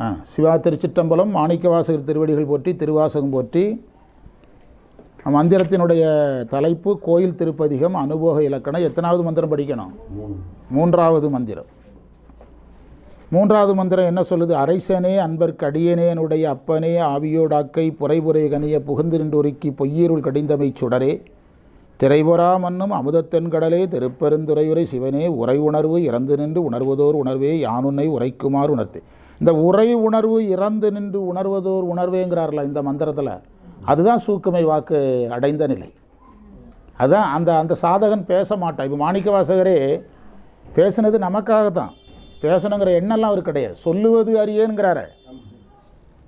ஆ சிவா திருச்சிற்றம்பலம் மாணிக்கவாசகர் திருவடிகள் போற்றி திருவாசகம் போற்றி. மந்திரத்தினுடைய தலைப்பு கோயில் திருப்பதிகம் அனுபோக இலக்கணம். எத்தனாவது மந்திரம் படிக்கணும்? மூன்றாவது மந்திரம். மூன்றாவது மந்திரம் என்ன சொல்லுது? அரைசனே அன்பர்க்கு அடியனேனுடைய அப்பனே ஆவியோடாக்கை புரைபுரை கனிய புகுந்து நின்று உருக்கி பொய்யீருள் கடிந்தமை சுடரே. திரைபொறா மன்னும் அமுதத்தென் கடலே திருப்பெருந்துறையுரை சிவனே உரை உணர்வு இறந்து நின்று உணர்வதோர் உணர்வே யானுன்னை உரைக்குமாறு உணர்த்து. இந்த உரை உணர்வு இறந்து நின்று உணர்வதோர் உணர்வேங்கிறார்ல இந்த மந்திரத்தில்? அதுதான் சூக்குமை வாக்கு அடைந்த நிலை. அதுதான் அந்த அந்த சாதகன் பேச மாட்டான். இப்போ மாணிக்க வாசகரே பேசுனது நமக்காக தான் பேசணுங்கிற எண்ணெல்லாம் அவர் கிடையாது. சொல்லுவது அறியேங்கிறார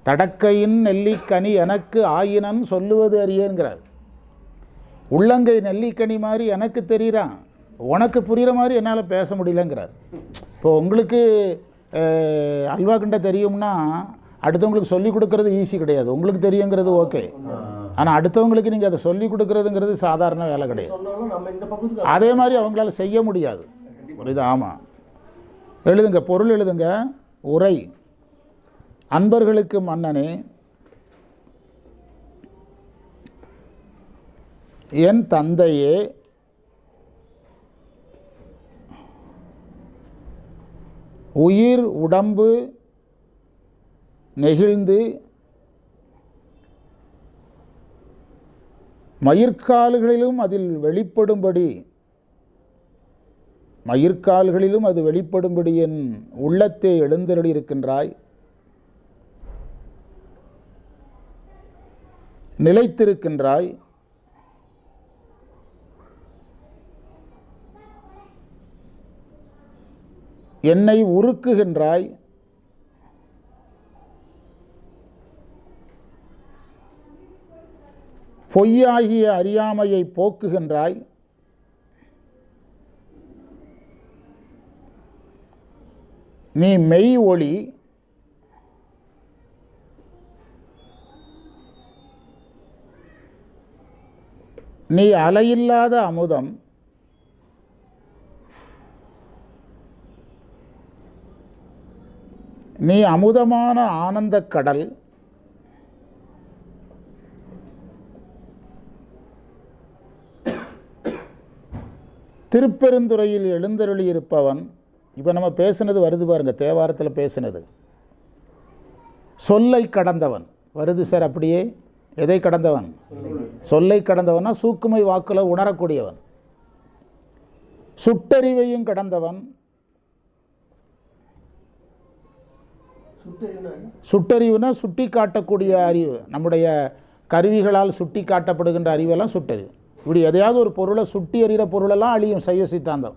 தடக்கையின் நெல்லிக்கனி எனக்கு ஆயினன் சொல்லுவது அறியேங்கிறார் உள்ளங்கை நெல்லிக்கனி மாதிரி எனக்கு தெரியிறான். உனக்கு புரிகிற மாதிரி என்னால் பேச முடியலங்கிறார். இப்போ உங்களுக்கு அஹ், அல்வா கிண்ட தெரியும்னா அடுத்தவங்களுக்கு சொல்லி கொடுக்கறது ஈஸி கிடையாது. உங்களுக்கு தெரியுங்கிறது ஓகே ஆனால் அடுத்தவங்களுக்கு நீங்கள் அதை சொல்லி கொடுக்கறதுங்கிறது சாதாரண வேலை கிடையாது. அதே மாதிரி அவங்களால செய்ய முடியாது. புரியுது? ஆமாம் எழுதுங்க பொருள் எழுதுங்க. உரை. அன்பர்களுக்கு மன்னனே என் தந்தையே உயிர் உடம்பு நெகிழ்ந்து மயிர்கால்களிலும் அதில் வெளிப்படும்படி மயிர்கால்களிலும் அது வெளிப்படும்படி என் உள்ளத்தை எழுந்தருளி இருக்கின்றாய் நிலைத்திருக்கின்றாய். என்னை உருக்குகின்றாய். பொய்யாகிய அறியாமையை போக்குகின்றாய். நீ மெய் ஒளி. நீ அலையில்லாத அமுதம். நீ அமுதமான ஆனந்தக் கடல். திருப்பெருந்துறையில் எழுந்தருளி இருப்பவன் இப்போ நம்ம பேசுனது வருது பாருங்க தேவாரத்தில் பேசுனது. சொல்லை கடந்தவன். வருது சார் அப்படியே? எதை கடந்தவன்? சொல்லை கடந்தவன்னா சூக்குமை வாக்குல உணரக்கூடியவன். சுட்டறிவையும் கடந்தவன். சுட்டறிவுனா சுட்டி காட்டக்கூடிய அறிவு. நம்முடைய கருவிகளால் சுட்டி காட்டப்படுகின்ற அறிவெல்லாம் சுட்டறிவு. இப்படி எதையாவது ஒரு பொருளை சுட்டி அறிகிற பொருளெல்லாம் அழியும் சைவ சித்தாந்தம்.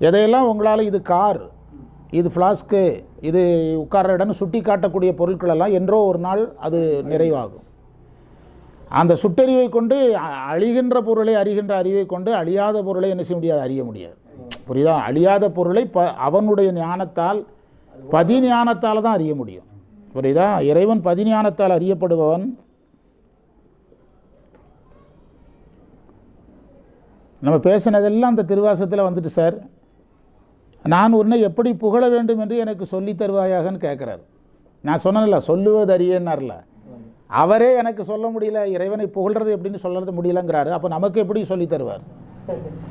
எதையெல்லாம் உங்களால் இது கார் இது ஃப்ளாஸ்க்கு இது உட்கார்ற இடம்னு சுட்டி காட்டக்கூடிய பொருட்களெல்லாம் என்றோ ஒரு நாள் அது நிறைவாகும். அந்த சுட்டறிவை கொண்டு அ- அழிகின்ற பொருளை அறிகின்ற அறிவை கொண்டு அழியாத பொருளை என்ன செய்ய முடியாது? அறிய முடியாது. புரியுதா? அழியாத பொருளை ப அவனுடைய ஞானத்தால் பதிஞானத்தால் தான் அறிய முடியும். புரியுதா? இறைவன் பதிஞானத்தால் அறியப்படுபவன் நம்ம பேசினதெல்லாம் அந்த திருவாசத்தில் வந்துட்டு சார் நான் உன்னை எப்படி புகழ வேண்டும் என்று எனக்கு சொல்லித் தருவாயாகன்னு கேட்குறாரு நான் சொன்னேன்ல சொல்லுவது அறியன்னார்ல. அவரே எனக்கு சொல்ல முடியல இறைவனை புகழ்றது எப்படின்னு சொல்றது முடியலங்கிறாரு. அப்போ நமக்கு எப்படி சொல்லித் தருவார்?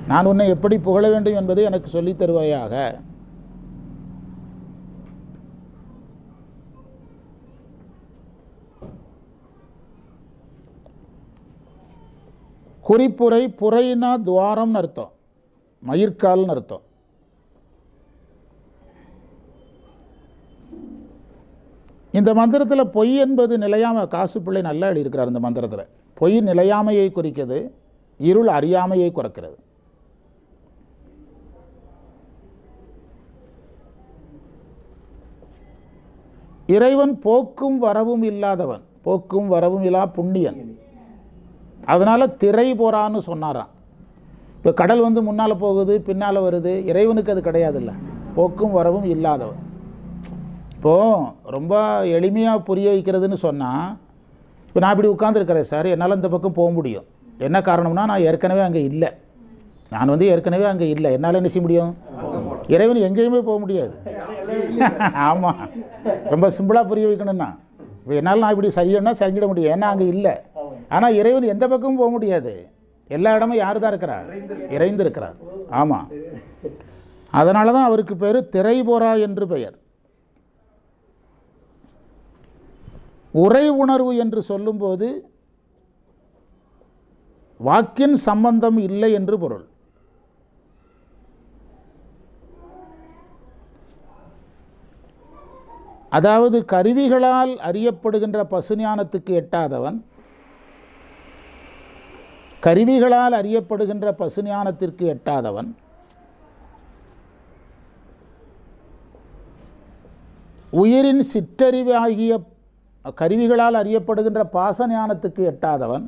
நான் உன்னை எப்படி புகழ வேண்டும் என்பதை எனக்கு சொல்லித் தருவாயாக? குறிப்புரை புரைனா துவாரம்னு அர்த்தம். மயிர்கால்னு அர்த்தம். இந்த மந்திரத்தில் பொய் என்பது நிலையாமை காசு பிள்ளை நல்லா எழுதியிருக்கிறார் இந்த மந்திரத்தில். பொய் நிலையாமையை குறிக்கிறது இருள் அறியாமையை குறைக்கிறது. இறைவன் போக்கும் வரவும் இல்லாதவன் போக்கும் வரவும் இல்லா புண்ணியன். அதனால் திரை போறான்னு சொன்னாராம். இப்போ கடல் வந்து முன்னால் போகுது பின்னால் வருது இறைவனுக்கு அது கிடையாதுல்ல. போக்கும் வரவும் இல்லாதவன். இப்போது ரொம்ப எளிமையாக புரிய வைக்கிறதுன்னு சொன்னால் இப்போ நான் இப்படி உட்காந்துருக்கிறேன் சார் என்னால் இந்த பக்கம் போக முடியும். என்ன காரணம்னா நான் ஏற்கனவே அங்கே இல்லை. நான் வந்து ஏற்கனவே அங்கே இல்லை. என்னால் என்ன செய்ய முடியும்? இறைவன் எங்கேயுமே போக முடியாது. ஆமாம் ரொம்ப சிம்பிளாக புரிய வைக்கணும்னா. இப்போ என்னால் நான் இப்படி செய்யணும்னா செஞ்சிட முடியும். ஏன்னா அங்கே இல்லை. ஆனால் இறைவன் எந்த பக்கமும் போக முடியாது. எல்லா இடமும் யார் தான் இருக்கிறார் இறைந்து இருக்கிறார் ஆமாம் அதனால தான் அவருக்கு பேர் திரைபோரா என்று பெயர். உரை உணர்வு என்று சொல்லும்போது வாக்கின் சம்பந்தம் இல்லை என்று பொருள். அதாவது கருவிகளால் அறியப்படுகின்ற பசுஞானத்துக்கு எட்டாதவன் கருவிகளால் அறியப்படுகின்ற பசுஞானத்திற்கு எட்டாதவன். உயிரின் சிற்றறிவு ஆகிய கருவிகளால் அறியப்படுகின்ற பாசஞானத்துக்கு எட்டாதவன்.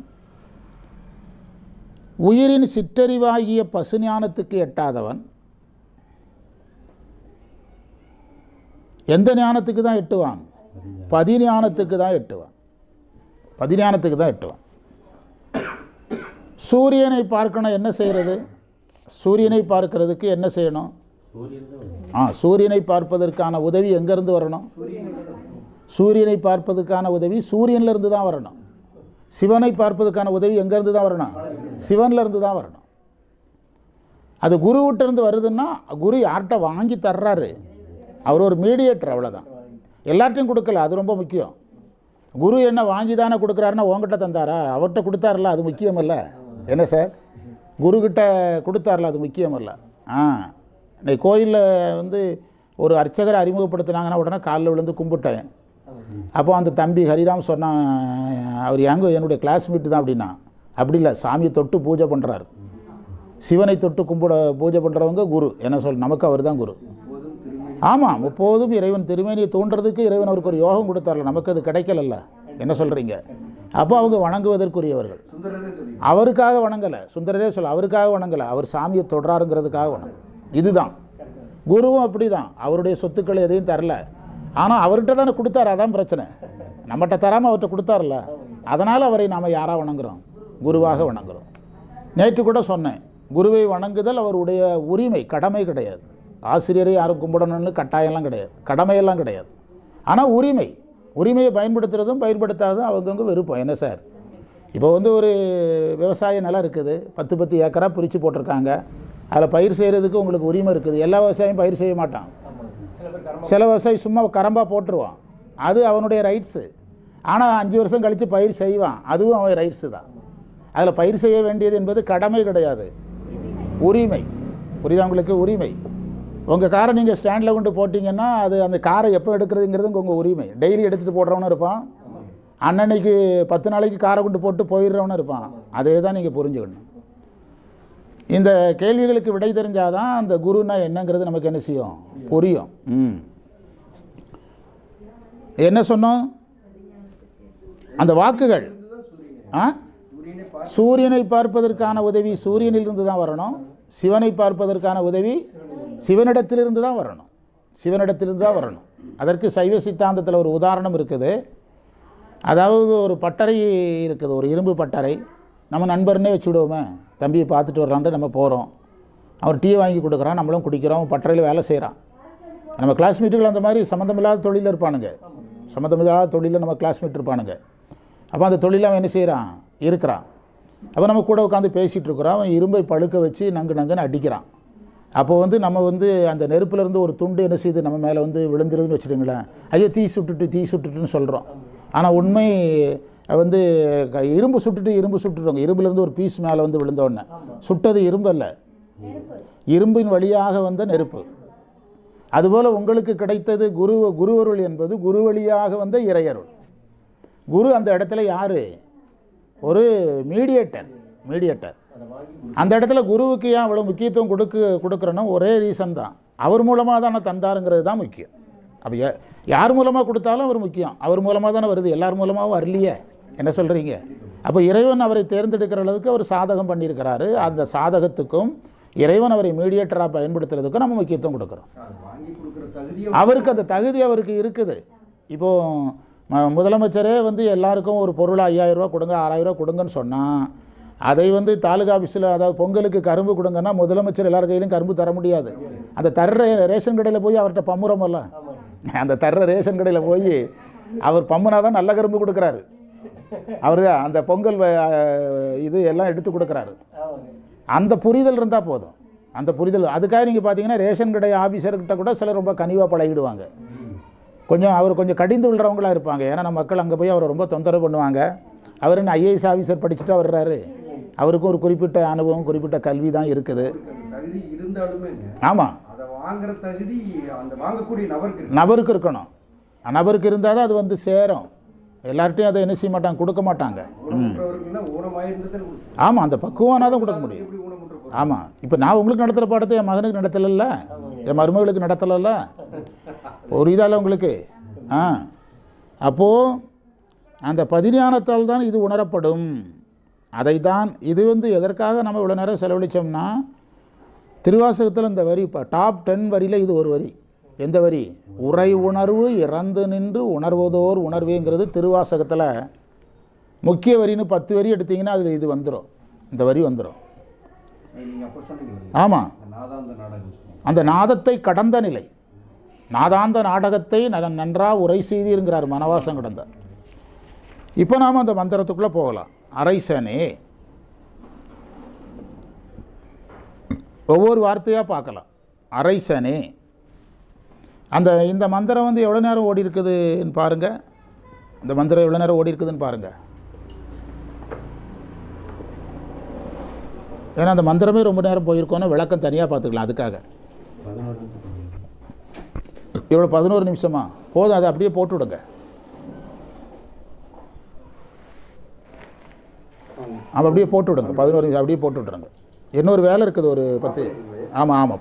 உயிரின் சிற்றறிவாகிய பசுஞானத்துக்கு எட்டாதவன். எந்த ஞானத்துக்கு தான் எட்டுவான்? பதிஞானத்துக்கு தான் எட்டுவான். பதிஞானத்துக்கு தான் எட்டுவான். சூரியனை பார்க்கணும் என்ன செய்கிறது சூரியனை பார்க்கறதுக்கு என்ன செய்யணும்? ஆ சூரியனை பார்ப்பதற்கான உதவி எங்கேருந்து வரணும்? சூரியனை பார்ப்பதற்கான உதவி சூரியன்லேருந்து தான் வரணும். சிவனை பார்ப்பதற்கான உதவி எங்கேருந்து தான் வரணும்? சிவன்லேருந்து தான் வரணும். அது குருவிட்டேருந்து வருதுன்னா குரு யார்கிட்ட வாங்கி தர்றாரு? அவர் ஒரு மீடியேட்டர் அவ்வளோதான் எல்லார்ட்டையும் கொடுக்கல அது ரொம்ப முக்கியம். குரு என்ன வாங்கி தானே கொடுக்குறாருன்னா உங்ககிட்ட தந்தாரா? அவர்கிட்ட கொடுத்தாருல அது முக்கியமல்ல. என்ன சார்? குருக்கிட்ட கொடுத்தார்ல அது முக்கியமல்ல. ஆ. இன்னைக்கு கோயிலில் வந்து ஒரு அர்ச்சகரை அறிமுகப்படுத்துனாங்கன்னா உடனே காலில் விழுந்து கும்பிட்டேன். அப்போ அந்த தம்பி ஹரிராம் சொன்னான் அவர் எங்க என்னுடைய கிளாஸ்மேட்டு தான் அப்படின்னா? அப்படி இல்லை சாமியை தொட்டு பூஜை பண்ணுறாரு சிவனை தொட்டு கும்பிட பூஜை பண்ணுறவங்க குரு. என்ன சொல் நமக்கு அவர் தான் குரு. ஆமாம் முப்போதும் இறைவன் திருமேனியை தோன்றதுக்கு இறைவன் அவருக்கு ஒரு யோகம் கொடுத்தார்ல நமக்கு அது கிடைக்கலல்ல. என்ன சொல்கிறீங்க அப்போ அவங்க வணங்குவதற்குரியவர்கள். அவருக்காக வணங்கலை. சுந்தரரே சொல்ல அவருக்காக வணங்கலை. அவர் சாமியை தொடுறாருங்கிறதுக்காக வணங்கு. இதுதான். குருவும் அப்படி தான் அவருடைய சொத்துக்கள் எதையும் தரல. ஆனால் அவர்கிட்ட தானே கொடுத்தாரு அதான் பிரச்சனை. நம்மகிட்ட தராமல் அவர்கிட்ட கொடுத்தாருல. அதனால் அவரை நாம் யாராக வணங்குறோம்? குருவாக வணங்குறோம். நேற்று கூட சொன்னேன். குருவை வணங்குதல் அவருடைய உரிமை கடமை கிடையாது. ஆசிரியரை யாரும் கும்பிடணும்னு கட்டாயம்லாம் கிடையாது. கடமையெல்லாம் கிடையாது. ஆனால் உரிமை. உரிமையை பயன்படுத்துகிறதும் பயன்படுத்தாததும் அவங்கவுங்க விருப்பம். என்ன சார்? இப்போ வந்து ஒரு விவசாய நிலம் இருக்குது. பத்து பத்து ஏக்கராக பிரித்து போட்டிருக்காங்க. அதில் பயிர் செய்கிறதுக்கு உங்களுக்கு உரிமை இருக்குது. எல்லா விவசாயியும் பயிர் செய்ய மாட்டான். சில விவசாயி சும்மா கரம்பாக போட்டுருவான். அது அவனுடைய ரைட்ஸு ஆனால் அஞ்சு வருஷம் கழித்து பயிர் செய்வான். அதுவும் அவன் ரைட்ஸு தான். அதில் பயிர் செய்ய வேண்டியது என்பது கடமை கிடையாது. உரிமை. புரியுதா உங்களுக்கு? உரிமை. உங்கள் காரை நீங்கள் ஸ்டாண்டில் கொண்டு போட்டிங்கன்னா அது அந்த காரை எப்போ எடுக்கிறதுங்கிறது உங்கள் உரிமை. டெய்லி எடுத்துகிட்டு போடுறவனும் இருப்பான். அன்னன்னைக்கு பத்து நாளைக்கு காரை கொண்டு போட்டு போயிடுறவனும் இருப்பான். அதே தான் நீங்கள் புரிஞ்சுக்கணும். இந்த கேள்விகளுக்கு விடை தெரிஞ்சாதான் அந்த குருனா என்னங்கிறது நமக்கு என்ன செய்யும்? புரியும். ம். என்ன சொன்னோம்? அந்த வாக்குகள். ஆ? சூரியனை பார்ப்பதற்கான உதவி சூரியனிலிருந்து தான் வரணும். சிவனை பார்ப்பதற்கான உதவி சிவனிடத்திலிருந்து தான் வரணும். சிவனிடத்திலிருந்து தான் வரணும். அதற்கு சைவ சித்தாந்தத்தில் ஒரு உதாரணம் இருக்குது. அதாவது ஒரு பட்டறை இருக்குது ஒரு இரும்பு பட்டறை. நம்ம நண்பர்னே வச்சுவிடுவோமே தம்பியை பார்த்துட்டு வரலான்ட்டு நம்ம போகிறோம் அவர் டீ வாங்கி கொடுக்குறான் நம்மளும் குடிக்கிறோம் பட்டறையில் வேலை செய்கிறான் நம்ம கிளாஸ்மேட்டுகள் அந்த மாதிரி சம்மந்தமில்லாத தொழிலில் இருப்பானுங்க. சம்மந்தமில்லாத தொழிலில் நம்ம கிளாஸ்மேட் இருப்பானுங்க. அப்போ அந்த தொழிலில் அவன் என்ன செய்கிறான் இருக்கிறான். அப்போ நம்ம கூட உட்காந்து பேசிகிட்டு இருக்கிறோம். அவன் இரும்பை பழுக்க வச்சு நங்கு நங்குன்னு அடிக்கிறான். அப்போ வந்து நம்ம வந்து அந்த நெருப்புலேருந்து ஒரு துண்டு என்ன செய்யுது நம்ம மேலே வந்து விழுந்துருதுன்னு வச்சுட்டுங்களேன் ஐயோ தீ சுட்டுட்டு தீ சுட்டுட்டுன்னு சொல்கிறோம் ஆனால் உண்மை வந்து க- இரும்பு சுட்டுட்டு இரும்பு சுட்டுருவாங்க இரும்புலேருந்து ஒரு பீஸ் மேலே வந்து விழுந்தோடனே. சுட்டது இரும்பு அல்ல. இரும்பின் வழியாக வந்த நெருப்பு. அதுபோல் உங்களுக்கு கிடைத்தது குரு குருவருள் என்பது குரு வழியாக வந்த இறையருள். குரு அந்த இடத்துல யார்? ஒரு மீடியேட்டர். மீடியேட்டர் அந்த இடத்துல குருவுக்கு ஏன் அவ்வளோ முக்கியத்துவம் கொடுக்க கொடுக்குறோன்னா ஒரே ரீசன் தான். அவர் மூலமாக தானே தந்தாருங்கிறது தான் முக்கியம். அப்போ யார் மூலமாக கொடுத்தாலும் அவர் முக்கியம். அவர் மூலமாக தானே வருது எல்லார் மூலமாகவும் வரலையே. என்ன சொல்கிறீங்க அப்போ இறைவன் அவரை தேர்ந்தெடுக்கிற அளவுக்கு அவர் சாதகம் பண்ணியிருக்கிறாரு. அந்த சாதகத்துக்கும் இறைவன் அவரை மீடியேட்டராக பயன்படுத்துறதுக்கும் நம்ம முக்கியத்துவம் கொடுக்குறோம். அவருக்கு அந்த தகுதி அவருக்கு இருக்குது. இப்போது ம- முதலமைச்சரே வந்து எல்லாருக்கும் ஒரு பொருள் ஐயாயிரம் ரூபா கொடுங்க ஆறாயிரம் ரூபா கொடுங்கன்னு சொன்னால் அதை வந்து தாலுகா ஆஃபீஸில் அதாவது பொங்கலுக்கு கரும்பு கொடுங்கன்னா முதலமைச்சர் எல்லார் கையிலும் கரும்பு தர முடியாது. அந்த தர்ற ரேஷன் கடையில் போய் அவர்கிட்ட பம்முறமல்ல அந்த தர்ற ரேஷன் கடையில் போய் அவர் பம்முனா தான் நல்ல கரும்பு கொடுக்குறாரு. அவர் அந்த பொங்கல் வ- இது எல்லாம் எடுத்து கொடுக்குறாரு. அந்த புரிதல் இருந்தால் போதும். அந்த புரிதல் அதுக்காக நீங்கள் பார்த்தீங்கன்னா ரேஷன் கடை ஆஃபீஸர்கிட்ட கூட சிலர் ரொம்ப கனிவாக பழகிடுவாங்க. கொஞ்சம் அவர் கொஞ்சம் கடிந்து விழுறவங்களா இருப்பாங்க. ஏன்னா நம்ம மக்கள் அங்கே போய் அவரை ரொம்ப தொந்தரவு பண்ணுவாங்க. அவர் என்ன ஐஏஎஸ் ஆஃபீஸர் படிச்சுட்டா வர்றாரு. அவருக்கும் ஒரு குறிப்பிட்ட அனுபவம் குறிப்பிட்ட கல்வி தான் இருக்குது. ஆமாம் நபருக்கு இருக்கு நபருக்கு இருக்கணும். நபருக்கு இருந்தால் தான் அது வந்து சேரும். எல்லார்ட்டையும் அதை என்ன செய்ய மாட்டாங்க கொடுக்க மாட்டாங்க. ஆமாம் அந்த பக்குவம்னா தான் கொடுக்க முடியும். ஆமாம் இப்போ நான் உங்களுக்கு நடத்துகிற பாடத்தை என் மகனுக்கு நடத்தலைல்ல? என் மருமகளுக்கு நடத்தலைல்ல? புரியுதால உங்களுக்கு. ஆ. அப்போது அந்த பதிஞானத்தால் தான் இது உணரப்படும். அதை தான் இது வந்து எதற்காக நம்ம இவ்வளோ நேரம் செலவழித்தோம்னா திருவாசகத்தில் இந்த வரி இப்போ டாப் டென் வரியில் இது ஒரு வரி. எந்த வரி? உரை உணர்வு இறந்து நின்று உணர்வதோர் உணர்வேங்கிறது திருவாசகத்தில். முக்கிய வரின்னு பத்து வரி எடுத்தீங்கன்னா அதில் இது வந்துடும் இந்த வரி வந்துடும் அது ஆமாம் அந்த நாதத்தை கடந்த நிலை. நாதாந்த நாடகத்தை நன்றாக உரை செய்தீருங்கிறார் மனவாசம் கடந்த. இப்போ நாம் அந்த மந்திரத்துக்குள்ளே போகலாம். அரைசனே ஒவ்வொரு வார்த்தையாக பார்க்கலாம். அரைசனே அந்த இந்த மந்திரம் வந்து எவ்வளோ நேரம் ஓடி இருக்குதுன்னு பாருங்கள் இந்த மந்திரம் எவ்வளோ நேரம் ஓடி இருக்குதுன்னு பாருங்கள் ஏன்னா அந்த மந்திரமே ரொம்ப நேரம் போயிருக்கோன்னு விளக்கம் தனியாக பார்த்துக்கலாம் அதுக்காக. இவ்வளோ பதினோரு நிமிஷமா? போதும் அதை அப்படியே போட்டு விடுங்க ஆமாம் அப்படியே போட்டு விடுங்க. பதினோரு நிமிஷம் அப்படியே போட்டு விட்ருங்க இன்னொரு வேலை இருக்குது ஒரு பத்து. ஆமாம் ஆமாம்